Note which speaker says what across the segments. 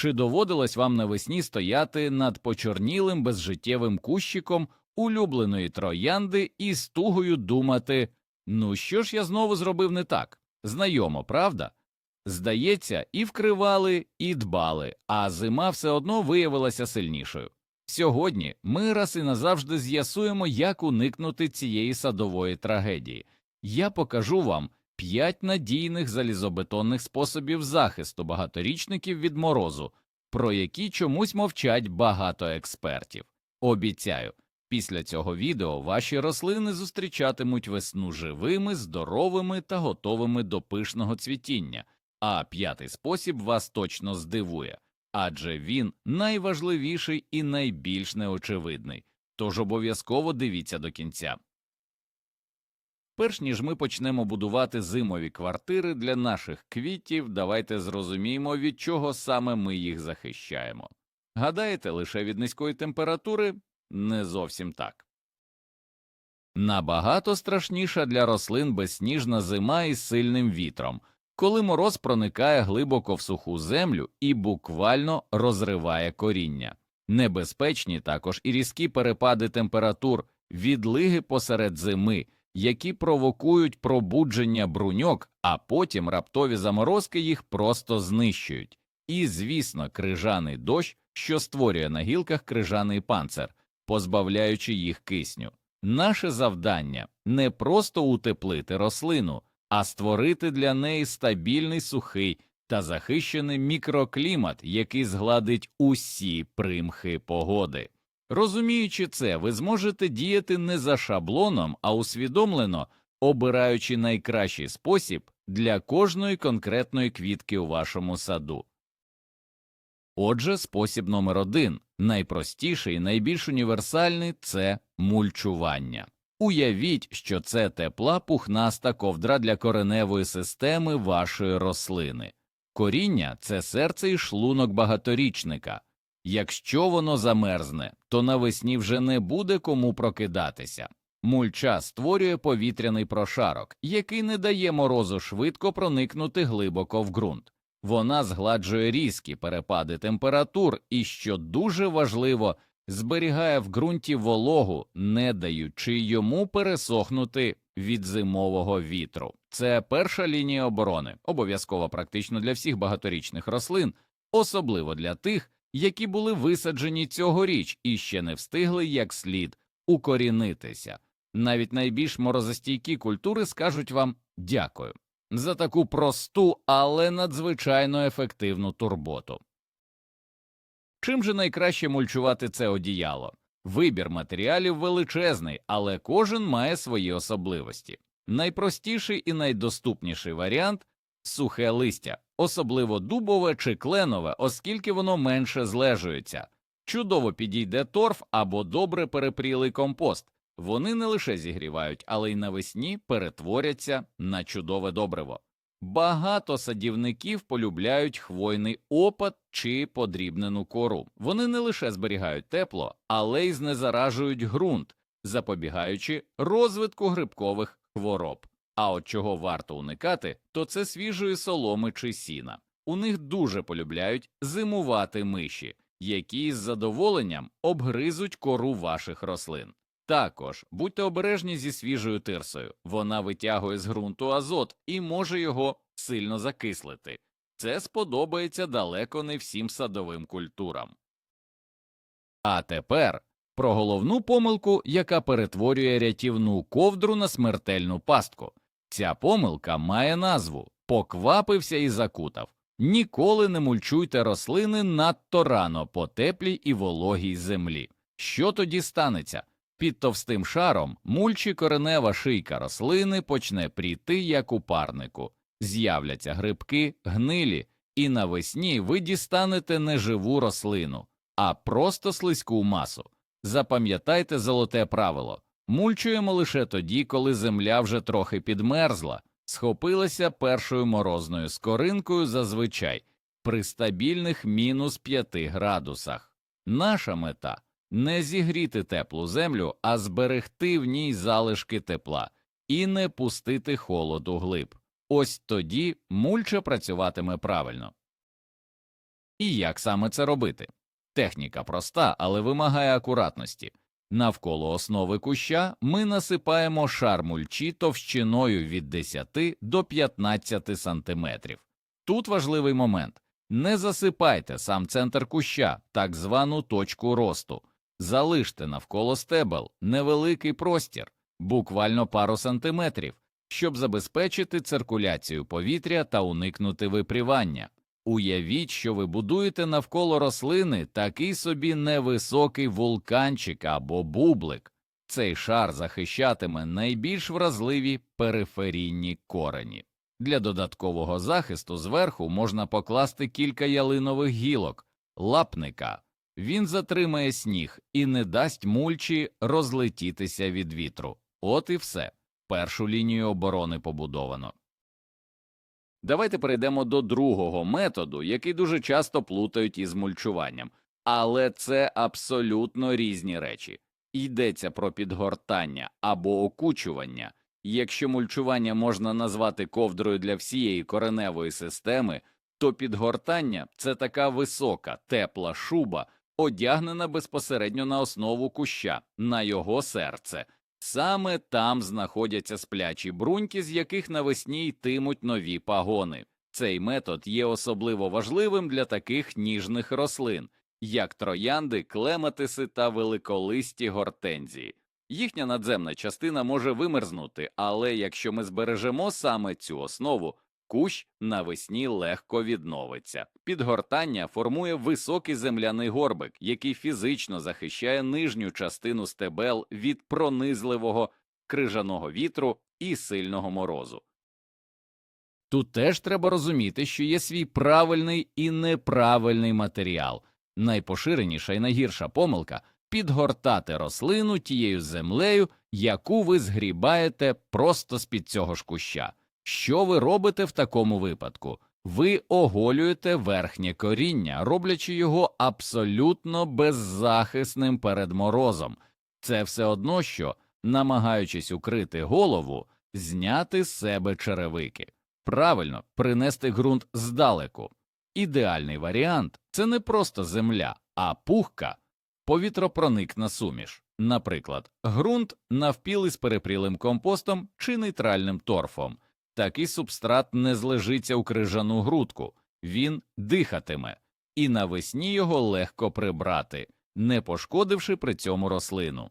Speaker 1: Чи доводилось вам навесні стояти над почорнілим безжиттєвим кущиком улюбленої троянди і з тугою думати ну що ж я знову зробив не так? Знайомо, правда? Здається, і вкривали, і дбали, а зима все одно виявилася сильнішою. Сьогодні ми раз і назавжди з'ясуємо, як уникнути цієї садової трагедії. Я покажу вам п'ять надійних залізобетонних способів захисту багаторічників від морозу, про які чомусь мовчать багато експертів. Обіцяю, після цього відео ваші рослини зустрічатимуть весну живими, здоровими та готовими до пишного цвітіння. А п'ятий спосіб вас точно здивує, адже він найважливіший і найбільш неочевидний, тож обов'язково дивіться до кінця. Перш ніж ми почнемо будувати зимові квартири для наших квітів, давайте зрозуміємо, від чого саме ми їх захищаємо. Гадаєте, лише від низької температури? Не зовсім так. Набагато страшніша для рослин безсніжна зима із сильним вітром, коли мороз проникає глибоко в суху землю і буквально розриває коріння. Небезпечні також і різкі перепади температур, відлиги посеред зими, які провокують пробудження бруньок, а потім раптові заморозки їх просто знищують. І, звісно, крижаний дощ, що створює на гілках крижаний панцир, позбавляючи їх кисню. Наше завдання не просто утеплити рослину, а створити для неї стабільний сухий та захищений мікроклімат, який згладить усі примхи погоди. Розуміючи це, ви зможете діяти не за шаблоном, а усвідомлено, обираючи найкращий спосіб для кожної конкретної квітки у вашому саду. Отже, спосіб номер один, найпростіший і найбільш універсальний це мульчування. Уявіть, що це тепла пухнаста ковдра для кореневої системи вашої рослини. Коріння це серце і шлунок багаторічника. Якщо воно замерзне, то навесні вже не буде кому прокидатися. Мульча створює повітряний прошарок, який не дає морозу швидко проникнути глибоко в ґрунт. Вона згладжує різкі перепади температур і, що дуже важливо, зберігає в ґрунті вологу, не даючи йому пересохнути від зимового вітру. Це перша лінія оборони, обов'язково практично для всіх багаторічних рослин, особливо для тих, які були висаджені цьогоріч і ще не встигли як слід укорінитися. Навіть найбільш морозостійкі культури скажуть вам дякую за таку просту, але надзвичайно ефективну турботу. Чим же найкраще мульчувати це одіяло? Вибір матеріалів величезний, але кожен має свої особливості. Найпростіший і найдоступніший варіант сухе листя, особливо дубове чи кленове, оскільки воно менше злежується. Чудово підійде торф або добре перепрілий компост. Вони не лише зігрівають, але й навесні перетворяться на чудове добриво. Багато садівників полюбляють хвойний опад чи подрібнену кору. Вони не лише зберігають тепло, але й знезаражують ґрунт, запобігаючи розвитку грибкових хвороб. А от чого варто уникати, то це свіжої соломи чи сіна. У них дуже полюбляють зимувати миші, які з задоволенням обгризуть кору ваших рослин. Також будьте обережні зі свіжою тирсою, вона витягує з ґрунту азот і може його сильно закислити. Це сподобається далеко не всім садовим культурам. А тепер про головну помилку, яка перетворює рятівну ковдру на смертельну пастку. Ця помилка має назву поквапився і закутав. Ніколи не мульчуйте рослини надто рано по теплій і вологій землі. Що тоді станеться? Під товстим шаром мульчі коренева шийка рослини почне пріти, як у парнику, з'являться грибки, гнилі, і навесні ви дістанете не живу рослину, а просто слизьку масу. Запам'ятайте золоте правило мульчуємо лише тоді, коли земля вже трохи підмерзла, схопилася першою морозною скоринкою зазвичай при стабільних мінус 5 градусах. Наша мета не зігріти теплу землю, а зберегти в ній залишки тепла і не пустити холоду глиб. Ось тоді мульча працюватиме правильно. І як саме це робити? Техніка проста, але вимагає акуратності. Навколо основи куща ми насипаємо шар мульчі товщиною від 10 до 15 сантиметрів. Тут важливий момент не засипайте сам центр куща, так звану точку росту, залиште навколо стебел невеликий простір, буквально пару сантиметрів, щоб забезпечити циркуляцію повітря та уникнути випрівання. Уявіть, що ви будуєте навколо рослини такий собі невисокий вулканчик або бублик. Цей шар захищатиме найбільш вразливі периферійні корені. Для додаткового захисту зверху можна покласти кілька ялинових гілок, лапника. Він затримає сніг і не дасть мульчі розлетітися від вітру. От і все. Першу лінію оборони побудовано. Давайте перейдемо до другого методу, який дуже часто плутають із мульчуванням, але це абсолютно різні речі. Йдеться про підгортання або окучування. Якщо мульчування можна назвати ковдрою для всієї кореневої системи, то підгортання це така висока, тепла шуба, одягнена безпосередньо на основу куща, на його серце. Саме там знаходяться сплячі бруньки, з яких навесні йтимуть нові пагони. Цей метод є особливо важливим для таких ніжних рослин, як троянди, клематиси та великолисті гортензії. Їхня надземна частина може вимерзнути, але якщо ми збережемо саме цю основу, кущ навесні легко відновиться. Підгортання формує високий земляний горбик, який фізично захищає нижню частину стебел від пронизливого крижаного вітру і сильного морозу. Тут теж треба розуміти, що є свій правильний і неправильний матеріал. Найпоширеніша і найгірша помилка підгортати рослину тією землею, яку ви згрібаєте просто з під цього ж куща. Що ви робите в такому випадку? Ви оголюєте верхнє коріння, роблячи його абсолютно беззахисним перед морозом. Це все одно, що, намагаючись укрити голову, зняти з себе черевики. Правильно, принести ґрунт здалеку. Ідеальний варіант це не просто земля, а пухка, повітропроникна суміш, наприклад, ґрунт навпіл із перепрілим компостом чи нейтральним торфом. Такий субстрат не злежиться у крижану грудку, він дихатиме, і навесні його легко прибрати, не пошкодивши при цьому рослину.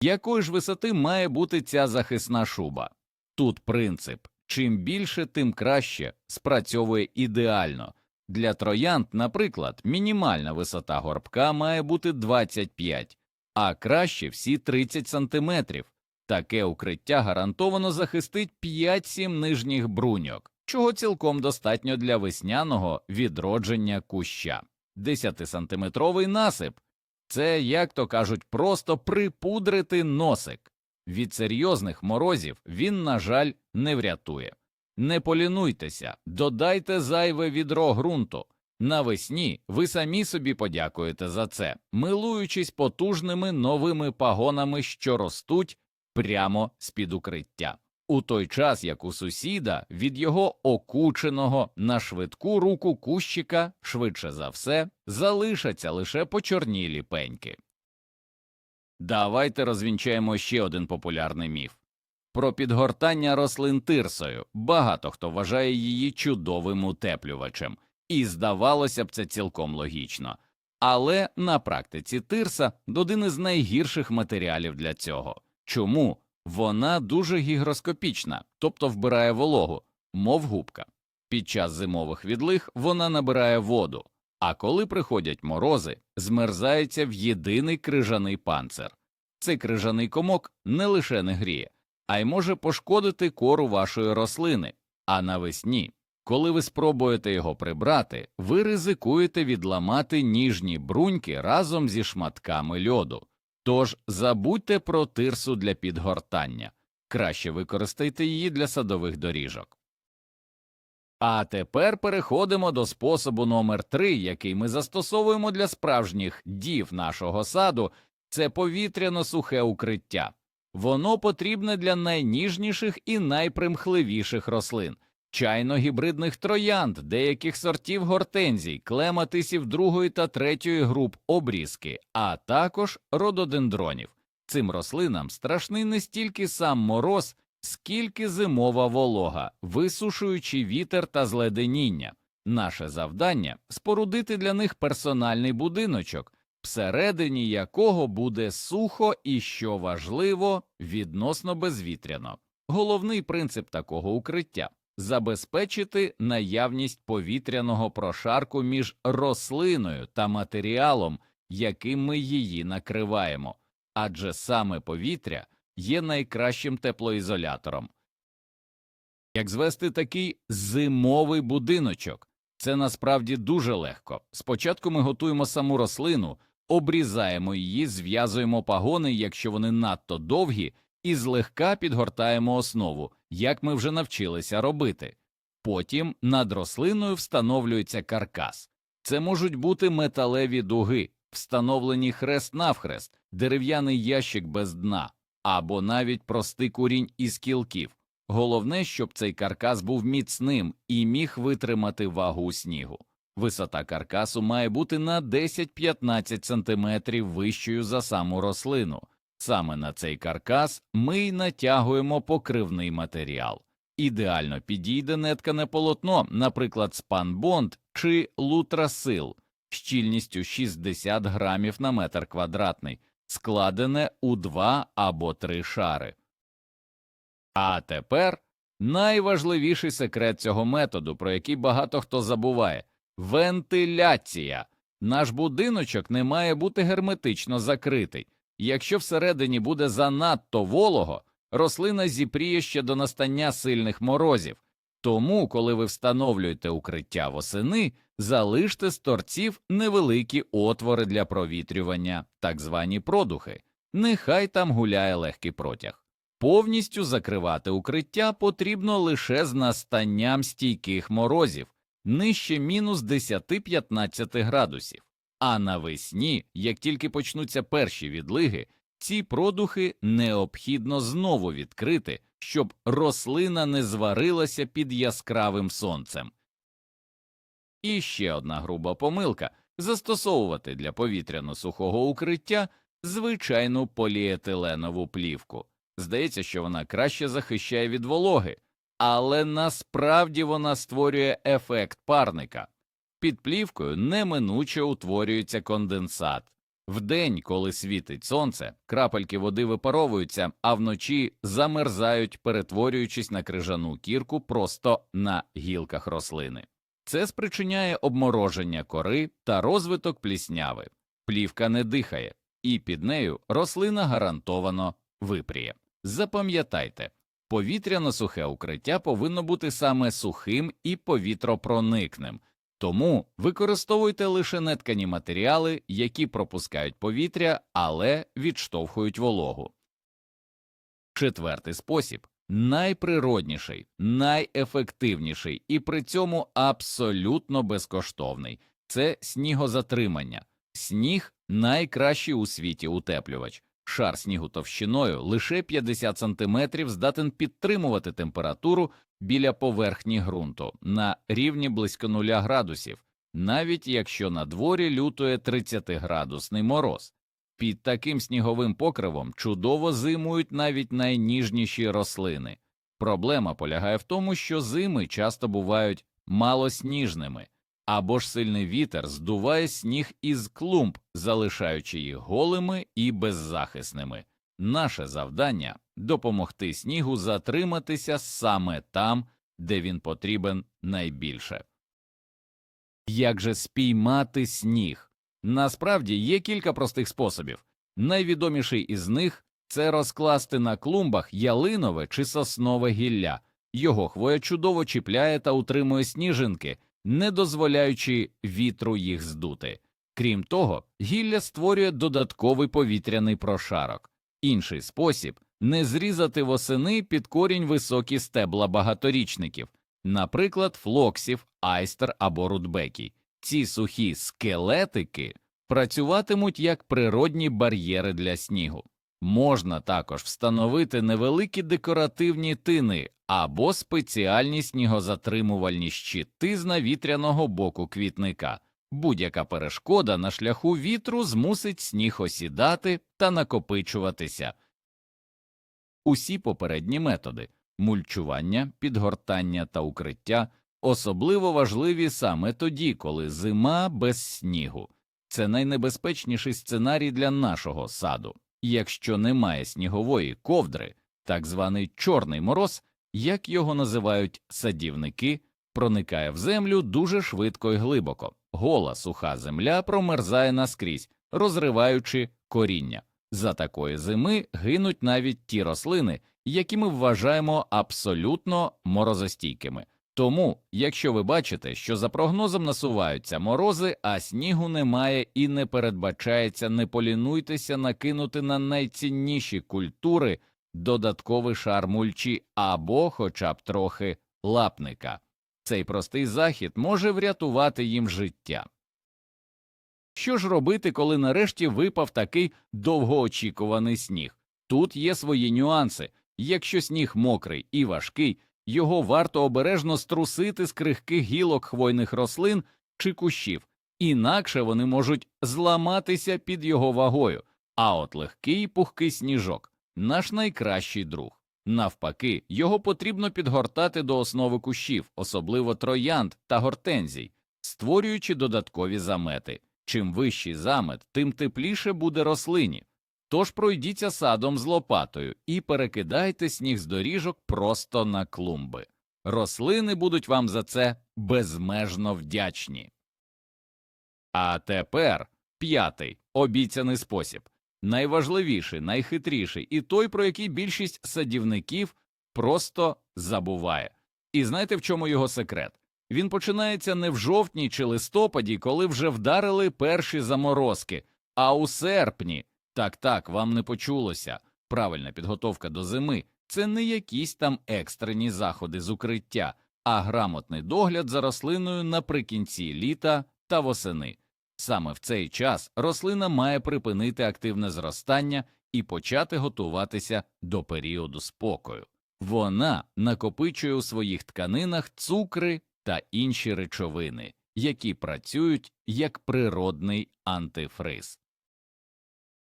Speaker 1: Якої ж висоти має бути ця захисна шуба? Тут принцип чим більше, тим краще спрацьовує ідеально. Для троянд, наприклад, мінімальна висота горбка має бути 25, а краще всі 30 сантиметрів. Таке укриття гарантовано захистить 5-7 нижніх бруньок, чого цілком достатньо для весняного відродження куща. 10-сантиметровий насип це, як то кажуть, просто припудрити носик. Від серйозних морозів він, на жаль, не врятує. Не полінуйтеся, додайте зайве відро ґрунту. Навесні ви самі собі подякуєте за це, милуючись потужними новими пагонами, що ростуть прямо з під укриття. У той час, як у сусіда від його окученого на швидку руку кущика, швидше за все, залишаться лише почорнілі пеньки. Давайте розвінчаємо ще один популярний міф. Про підгортання рослин тирсою багато хто вважає її чудовим утеплювачем, і здавалося б, це цілком логічно. Але на практиці тирса один із найгірших матеріалів для цього. Чому? Вона дуже гігроскопічна, тобто вбирає вологу, мов губка. Під час зимових відлиг вона набирає воду, а коли приходять морози, змерзається в єдиний крижаний панцир. Цей крижаний комок не лише не гріє, а й може пошкодити кору вашої рослини. А навесні, коли ви спробуєте його прибрати, ви ризикуєте відламати ніжні бруньки разом зі шматками льоду. Тож забудьте про тирсу для підгортання, краще використайте її для садових доріжок. А тепер переходимо до способу номер 3 який ми застосовуємо для справжніх дів нашого саду це повітряно сухе укриття. Воно потрібне для найніжніших і найпримхливіших рослин. Чайно-гібридних троянд, деяких сортів гортензій, клематисів другої та третьої груп обрізки, а також рододендронів. Цим рослинам страшний не стільки сам мороз, скільки зимова волога, висушуючи вітер та зледеніння. Наше завдання спорудити для них персональний будиночок, всередині якого буде сухо і, що важливо, відносно безвітряно. Головний принцип такого укриття забезпечити наявність повітряного прошарку між рослиною та матеріалом, яким ми її накриваємо, адже саме повітря є найкращим теплоізолятором. Як звести такий зимовий будиночок? Це насправді дуже легко. Спочатку ми готуємо саму рослину, обрізаємо її, зв'язуємо пагони, якщо вони надто довгі, і злегка підгортаємо основу, як ми вже навчилися робити. Потім над рослиною встановлюється каркас. Це можуть бути металеві дуги, встановлені хрест навхрест, дерев'яний ящик без дна, або навіть простий курінь із кілків. Головне, щоб цей каркас був міцним і міг витримати вагу снігу. Висота каркасу має бути на 10-15 см вищою за саму рослину. Саме на цей каркас ми й натягуємо покривний матеріал. Ідеально підійде неткане полотно, наприклад, спанбонд чи лутрасил, щільністю 60 грамів на метр квадратний, складене у два або три шари. А тепер найважливіший секрет цього методу, про який багато хто забуває вентиляція. Наш будиночок не має бути герметично закритий. Якщо всередині буде занадто волого, рослина зіпріє ще до настання сильних морозів. Тому, коли ви встановлюєте укриття восени, залиште з торців невеликі отвори для провітрювання, так звані продухи. Нехай там гуляє легкий протяг. Повністю закривати укриття потрібно лише з настанням стійких морозів, нижче мінус 10-15 градусів. А навесні, як тільки почнуться перші відлиги, ці продухи необхідно знову відкрити, щоб рослина не зварилася під яскравим сонцем. І ще одна груба помилка застосовувати для повітряно-сухого укриття звичайну поліетиленову плівку. Здається, що вона краще захищає від вологи, але насправді вона створює ефект парника. Під плівкою неминуче утворюється конденсат. Вдень, коли світить сонце, крапельки води випаровуються, а вночі замерзають, перетворюючись на крижану кірку просто на гілках рослини. Це спричиняє обмороження кори та розвиток плісняви. Плівка не дихає, і під нею рослина гарантовано випріє. Запам'ятайте, повітряно сухе укриття повинно бути саме сухим і повітропроникним. Тому використовуйте лише неткані матеріали, які пропускають повітря, але відштовхують вологу. Четвертий спосіб найприродніший, найефективніший і при цьому абсолютно безкоштовний це снігозатримання. Сніг найкращий у світі утеплювач. Шар снігу товщиною лише 50 см здатен підтримувати температуру біля поверхні ґрунту на рівні близько 0 градусів, навіть якщо на дворі лютує 30-градусний мороз. Під таким сніговим покривом чудово зимують навіть найніжніші рослини. Проблема полягає в тому, що зими часто бувають малосніжними, або ж сильний вітер здуває сніг із клумб, залишаючи їх голими і беззахисними. Наше завдання допомогти снігу затриматися саме там, де він потрібен найбільше. Як же спіймати сніг? Насправді є кілька простих способів. Найвідоміший із них це розкласти на клумбах ялинове чи соснове гілля. Його хвоя чудово чіпляє та утримує сніжинки, не дозволяючи вітру їх здути. Крім того, гілля створює додатковий повітряний прошарок. Інший спосіб не зрізати восени під корінь високі стебла багаторічників, наприклад, флоксів, айстер або рудбекій. Ці сухі скелетики працюватимуть як природні бар'єри для снігу. Можна також встановити невеликі декоративні тини або спеціальні снігозатримувальні щити з навітряного боку квітника. Будь-яка перешкода на шляху вітру змусить сніг осідати та накопичуватися. Усі попередні методи мульчування, підгортання та укриття особливо важливі саме тоді, коли зима без снігу. Це найнебезпечніший сценарій для нашого саду. Якщо немає снігової ковдри, так званий чорний мороз, як його називають садівники, проникає в землю дуже швидко і глибоко. Гола суха земля промерзає наскрізь, розриваючи коріння. За такої зими гинуть навіть ті рослини, які ми вважаємо абсолютно морозостійкими. Тому, якщо ви бачите, що за прогнозом насуваються морози, а снігу немає і не передбачається, не полінуйтеся накинути на найцінніші культури додатковий шар мульчі або хоча б трохи лапника. Цей простий захід може врятувати їм життя. Що ж робити, коли нарешті випав такий довгоочікуваний сніг? Тут є свої нюанси. Якщо сніг мокрий і важкий, його варто обережно струсити з крихких гілок хвойних рослин чи кущів, інакше вони можуть зламатися під його вагою, а от легкий пухкий сніжок наш найкращий друг. Навпаки, його потрібно підгортати до основи кущів, особливо троянд та гортензій, створюючи додаткові замети. Чим вищий замет, тим тепліше буде рослині. Тож пройдіться садом з лопатою і перекидайте сніг з доріжок просто на клумби. Рослини будуть вам за це безмежно вдячні. А тепер п'ятий обіцяний спосіб найважливіший, найхитріший і той, про який більшість садівників просто забуває. І знаєте, в чому його секрет? Він починається не в жовтні чи листопаді, коли вже вдарили перші заморозки, а у серпні. Так, так, вам не почулося. Правильна підготовка до зими це не якісь там екстрені заходи з укриття, а грамотний догляд за рослиною наприкінці літа та восени. Саме в цей час рослина має припинити активне зростання і почати готуватися до періоду спокою. Вона накопичує у своїх тканинах цукри та інші речовини, які працюють як природний антифриз.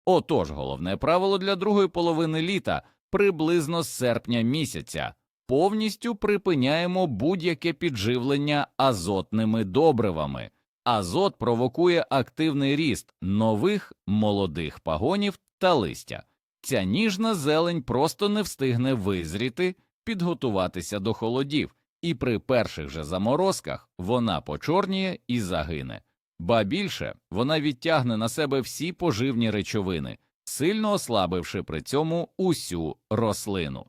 Speaker 1: Отож, головне правило для другої половини літа приблизно з серпня місяця повністю припиняємо будь-яке підживлення азотними добривами. Азот провокує активний ріст нових молодих пагонів та листя. Ця ніжна зелень просто не встигне визріти, підготуватися до холодів, і при перших же заморозках вона почорніє і загине. Ба більше вона відтягне на себе всі поживні речовини, сильно ослабивши при цьому усю рослину.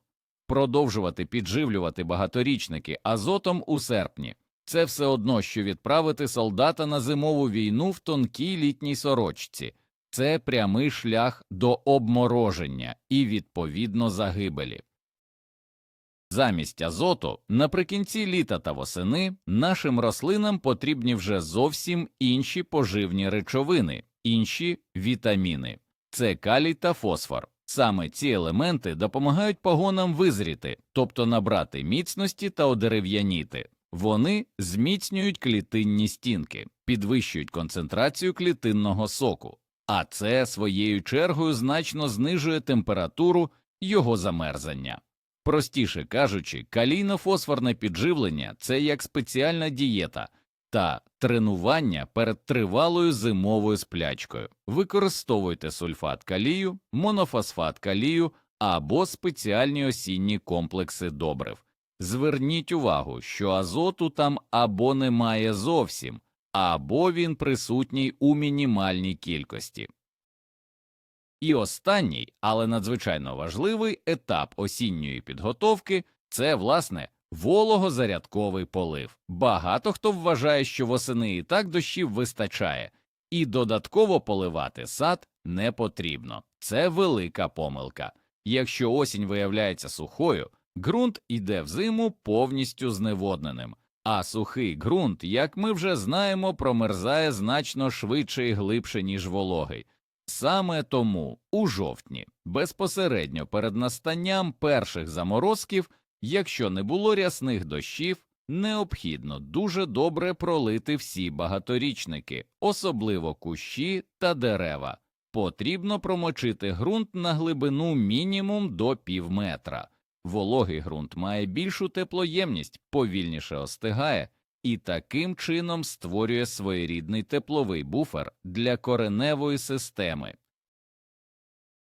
Speaker 1: Продовжувати підживлювати багаторічники азотом у серпні це все одно, що відправити солдата на зимову війну в тонкій літній сорочці, це прямий шлях до обмороження і відповідно загибелі. Замість азоту наприкінці літа та восени нашим рослинам потрібні вже зовсім інші поживні речовини, інші вітаміни, це калій та фосфор. Саме ці елементи допомагають погонам визріти, тобто набрати міцності та одерев'яніти. Вони зміцнюють клітинні стінки, підвищують концентрацію клітинного соку, а це своєю чергою значно знижує температуру його замерзання. Простіше кажучи, калійно-фосфорне підживлення це як спеціальна дієта та тренування перед тривалою зимовою сплячкою. Використовуйте сульфат калію, монофосфат калію або спеціальні осінні комплекси добрив. Зверніть увагу, що азоту там або немає зовсім, або він присутній у мінімальній кількості. І останній, але надзвичайно важливий етап осінньої підготовки це, власне, вологозарядковий полив. Багато хто вважає, що восени і так дощів вистачає, і додатково поливати сад не потрібно. Це велика помилка. Якщо осінь виявляється сухою, ґрунт іде в зиму повністю зневодненим, а сухий ґрунт, як ми вже знаємо, промерзає значно швидше і глибше, ніж вологий. Саме тому у жовтні, безпосередньо перед настанням перших заморозків, якщо не було рясних дощів, необхідно дуже добре пролити всі багаторічники, особливо кущі та дерева. Потрібно промочити ґрунт на глибину мінімум до півметра. Вологий ґрунт має більшу теплоємність, повільніше остигає і таким чином створює своєрідний тепловий буфер для кореневої системи.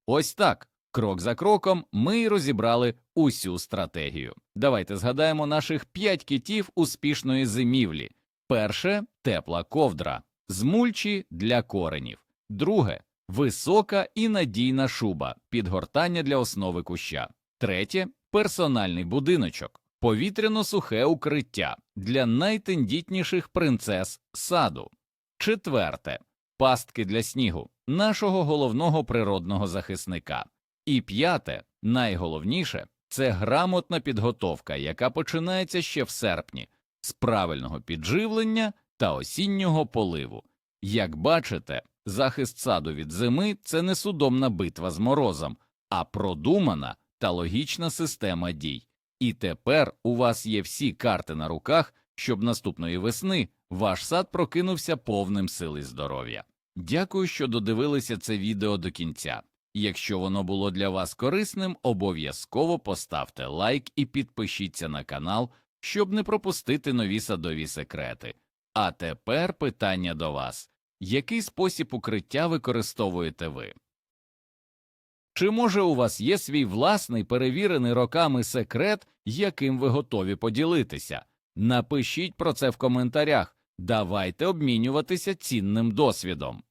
Speaker 1: Ось так, крок за кроком, ми й розібрали усю стратегію. Давайте згадаємо наших п'ять китів успішної зимівлі. Перше тепла ковдра, з мульчі для коренів. Друге висока і надійна шуба, підгортання для основи куща. Третє персональний будиночок, повітряно-сухе укриття для найтендітніших принцес саду. Четверте пастки для снігу, нашого головного природного захисника. І п'яте, найголовніше, це грамотна підготовка, яка починається ще в серпні, з правильного підживлення та осіннього поливу. Як бачите, захист саду від зими це не судомна битва з морозом, а продумана та логічна система дій. І тепер у вас є всі карти на руках, щоб наступної весни ваш сад прокинувся повним сил і здоров'я. Дякую, що додивилися це відео до кінця. Якщо воно було для вас корисним, обов'язково поставте лайк і підпишіться на канал, щоб не пропустити нові садові секрети. А тепер питання до вас який спосіб укриття використовуєте ви? Чи може у вас є свій власний перевірений роками секрет, яким ви готові поділитися? Напишіть про це в коментарях. Давайте обмінюватися цінним досвідом.